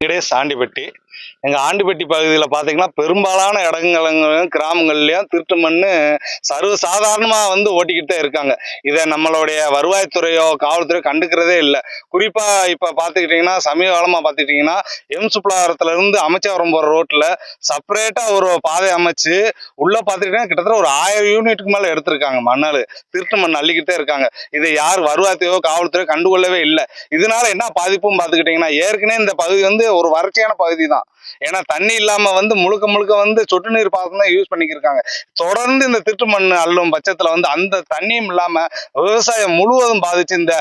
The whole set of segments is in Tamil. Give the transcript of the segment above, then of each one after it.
வெங்கடேஷ் ஆண்டிப்பட்டி எங்கள் ஆண்டிப்பட்டி பகுதியில் பார்த்தீங்கன்னா பெரும்பாலான இடங்களும் கிராமங்கள்லையும் திருட்டு மண் சர்வ சாதாரணமாக வந்து ஓட்டிக்கிட்டு தான் இருக்காங்க. இதை நம்மளுடைய வருவாய்த்துறையோ காவல்துறையோ கண்டுக்கிறதே இல்லை. குறிப்பாக இப்போ பார்த்துக்கிட்டிங்கன்னா சமீப காலமாக பார்த்துக்கிட்டிங்கன்னா எம் சுப்ளாரத்துல இருந்து அமைச்சவரம் போகிற ரோட்டில் செப்பரேட்டாக ஒரு பாதை அமைச்சு உள்ளே பார்த்துக்கிட்டிங்கன்னா கிட்டத்தட்ட ஒரு ஆயிரம் யூனிட்டுக்கு மேலே எடுத்திருக்காங்க மணல் திருட்டு மண் அள்ளிக்கிட்டே இருக்காங்க. இதை யார் வருவாய்த்தையோ காவல்துறையோ கண்டுகொள்ளவே இல்லை. இதனால என்ன பாதிப்பும் பார்த்துக்கிட்டிங்கன்னா ஏற்கனவே இந்த பகுதி வந்து ஒரு வறட்சியான பகுதி தான். ஏன்னா தண்ணி இல்லாம வந்து முழுக்க முழுக்க வந்து சொட்டு நீர் பாசனம் தான் யூஸ் பண்ணிக்கிருக்காங்க. தொடர்ந்து இந்த திட்டு மண் அள்ளும் பட்சத்துல வந்து அந்த தண்ணியும் இல்லாம விவசாயம் முழுவதும் பாதிச்சு இந்த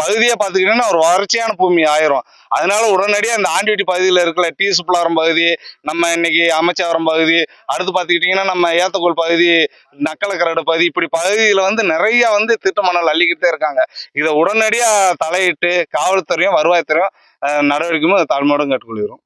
பகுதியை பார்த்துக்கிட்டீங்கன்னா ஒரு வறட்சியான பூமி ஆயிரும். அதனால உடனடியாக இந்த ஆண்டிவட்டி பகுதியில் இருக்கிற டி சுப்புலாரம் பகுதி நம்ம இன்னைக்கு அமைச்சவரம் பகுதி அடுத்து பார்த்துக்கிட்டிங்கன்னா நம்ம ஏத்தக்கோள் பகுதி நக்கலக்கரடு பகுதி இப்படி பகுதியில் வந்து நிறைய வந்து திட்டு மணல் அள்ளிக்கிட்டே இருக்காங்க. இதை உடனடியாக தலையிட்டு காவல்துறையும் வருவாய்த்துறையும் நடவடிக்கையும் தாழ்மையோடும் கேட்டுக்கொள்கிறோம்.